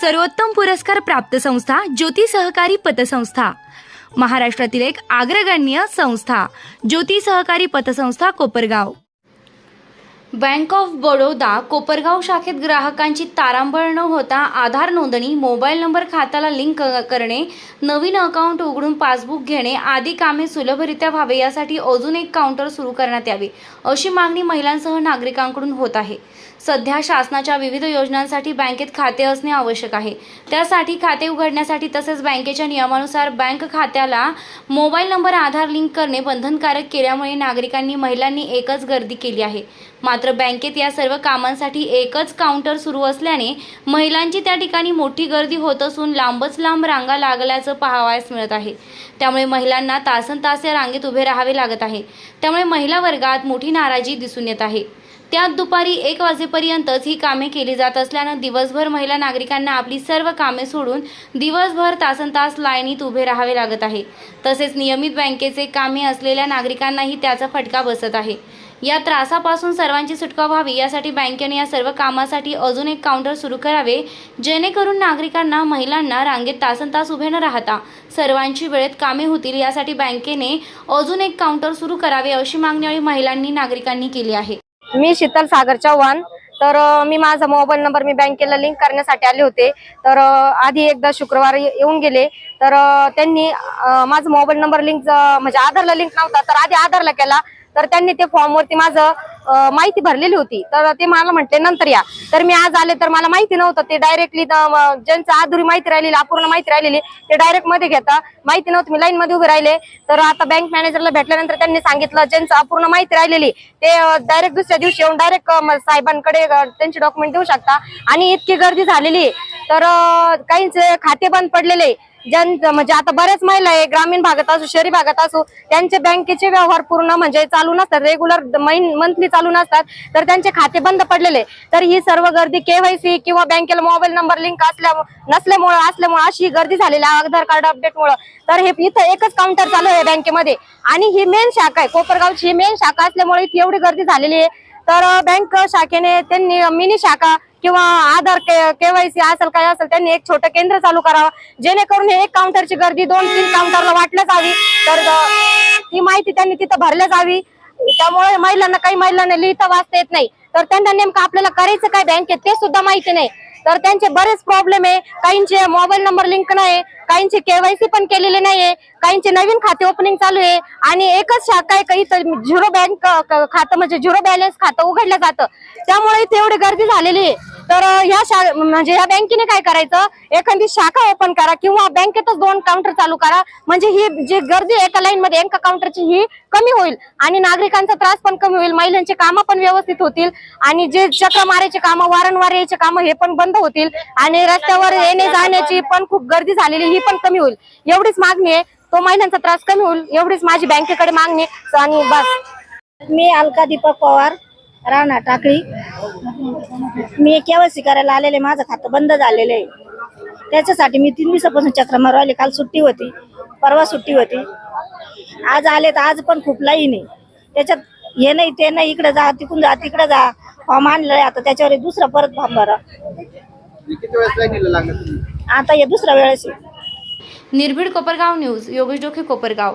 सर्वोत्तम पुरस्कार प्राप्त संस्था ज्योती सहकारी पतसंस्था. महाराष्ट्रातील एक अग्रगण्य संस्था ज्योती सहकारी पतसंस्था कोपरगाव. बँक ऑफ बडोदा कोपरगाव शाखेत ग्राहकांची तारांबळ न होता आधार नोंदणी मोबाईल नंबर खात्याला लिंक क- करणे नवीन अकाउंट उघडून पासबुक घेणे आदी कामे सुलभरित्या व्हावे यासाठी अजून एक काउंटर सुरू करण्यात यावे अशी मागणी महिलांसह नागरिकांकडून होत आहे. सध्या शासनाच्या विविध योजनांसाठी बँकेत खाते असणे आवश्यक आहे. त्यासाठी खाते उघडण्यासाठी तसेच बँकेच्या नियमानुसार बँक खात्याला मोबाईल नंबर आधार लिंक करणे बंधनकारक केल्यामुळे नागरिकांनी महिलांनी एकच गर्दी केली आहे. मात्र बँकेत या सर्व कामांसाठी एकच काउंटर सुरू असल्याने महिलांची त्या ठिकाणी मोठी गर्दी होत असून लांबच लांब रांगा लागल्याचं पाहावयास मिळत आहे. त्यामुळे महिलांना तासन तास या रांगेत उभे राहावे लागत आहे. त्यामुळे महिला वर्गात मोठी नाराजी दिसून येत आहे. त्यात दुपारी एक वाजेपर्यंतच ही कामे केली जात असल्यानं दिवसभर महिला नागरिकांना आपली सर्व कामे सोडून दिवसभर तासन तास लाईनीत उभे राहावे लागत आहे. तसेच नियमित बँकेचे कामे असलेल्या नागरिकांनाही त्याचा फटका बसत आहे. या त्रासापासून सर्वांची सुटका व्हावी यासाठी बँकेने या सर्व कामासाठी अजून एक काउंटर सुरू करावे जेणेकरून नागरिकांना महिलांना रांगेत तासन तास उभे न राहता सर्वांची वेळेत कामे होतील यासाठी बँकेने अजून एक काउंटर सुरू करावे अशी मागणी महिलांनी नागरिकांनी केली आहे. मी शीतल सागर चव्हाण तर मी माझा मोबाईल नंबर मी बँकेला लिंक करण्यासाठी आले होते. तर आधी एकदा शुक्रवार येऊन गेले. तर त्यांनी माझा मोबाईल नंबर लिंक म्हणजे आधारला लिंक नव्हता तर आधी आधारला केला. तर त्यांनी ते फॉर्मवरती माझं माहिती भरलेली होती. तर ते मला म्हटले नंतर या. तर मी आज आले तर मला माहिती नव्हतं. ते डायरेक्टली ज्यांचं अधुरी माहिती राहिलेली अपूर्ण माहिती राहिलेली ते डायरेक्टमध्ये घेता. माहिती नव्हतं मी लाईन मध्ये उभे राहिले. तर आता बँक मॅनेजरला भेटल्यानंतर त्यांनी सांगितलं ज्यांचं अपूर्ण माहिती राहिलेली ते डायरेक्ट दुसऱ्या दिवशी येऊन डायरेक्ट साहेबांकडे त्यांचे डॉक्युमेंट देऊ शकता. आणि इतकी गर्दी झालेली. तर काहींचे खाते बंद पडलेले. ज्यांचं म्हणजे आता बऱ्याच महिला आहे ग्रामीण भागात असो शहरी भागात असो त्यांचे बँकेचे व्यवहार पूर्ण म्हणजे चालू नसतात. रेग्युलर मंथली चालू नसतात. तर त्यांचे खाते बंद पडलेले. तर ही सर्व गर्दी केवायसी किंवा बँकेला मोबाईल नंबर लिंक असल्या नसल्यामुळे असल्यामुळे अशी ही गर्दी झालेली आहे आधार कार्ड अपडेटमुळं तर हे इथं एकच काउंटर चालू आहे बँकेमध्ये. आणि ही मेन शाखा आहे कोपरगावची ही मेन शाखा असल्यामुळे इथे एवढी गर्दी झालेली आहे. तर बँक शाखेने त्यांनी मिनी शाखा किंवा आधार केवायसी असेल काय असेल त्यांनी एक छोटं केंद्र चालू करावं. जेणेकरून हे एक काउंटरची गर्दी दोन तीन काउंटरला वाटल्या जावी. तर ही माहिती त्यांनी तिथं भरल्या जावी. त्यामुळे महिलांना काही महिलांना लिहिता वाचता येत नाही. तर त्यांना नेमकं आपल्याला करायचं काय बँकेत ते सुद्धा माहिती नाही. तर त्यांचे बरेच प्रॉब्लेम आहे. काहींचे मोबाईल नंबर लिंक नाही. काहींचे केवायसी पण केलेले नाहीये. काहींचे नवीन खाते ओपनिंग चालू आहे. आणि एकच शाखा आहे काही तर झिरो बँक खातं म्हणजे झिरो बॅलन्स खातं उघडलं जातं. त्यामुळे इथे एवढी गर्दी झालेली आहे. तर ह्या शा म्हणजे ह्या बँकेने काय करायचं? एखादी शाखा ओपन करा किंवा बँकेतच दोन काउंटर चालू करा. म्हणजे ही जी गर्दी आहे एका लाईन मध्ये एका काउंटरची ही कमी होईल आणि नागरिकांचा त्रास पण कमी होईल महिलांची कामं पण व्यवस्थित होतील आणि जे चक्र मारायचे कामं वारंवार यायचे कामं हे पण बंद होतील आणि रस्त्यावर येणे जाण्याची पण खूप गर्दी झालेली ही पण कमी होईल. एवढीच मागणी आहे. तो महिलांचा त्रास कमी होईल एवढीच माझी बँकेकडे मागणी आहे. आणि बस. मी अलका दीपक पवार राणा टाकळी. मी केवायसी करायला आलेले माझं खातं बंद झालेलं आहे. त्याच्यासाठी मी तीन दिवसापासून चक्र मारू आले काल सुट्टी होती परवा सुट्टी होती. आज आले तर आज पण खूप लाईन आहे. त्याच्यात हे नाही ते नाही इकडे जा तिकडून जा तिकडे जा. फॉर्म आणलंय आता त्याच्यावर एक दुसरा परत फॉर्म भरा. तुम्ही आता हे दुसऱ्या वेळेस. निर्भीड कोपरगाव न्यूज योगेश डोके कोपरगाव.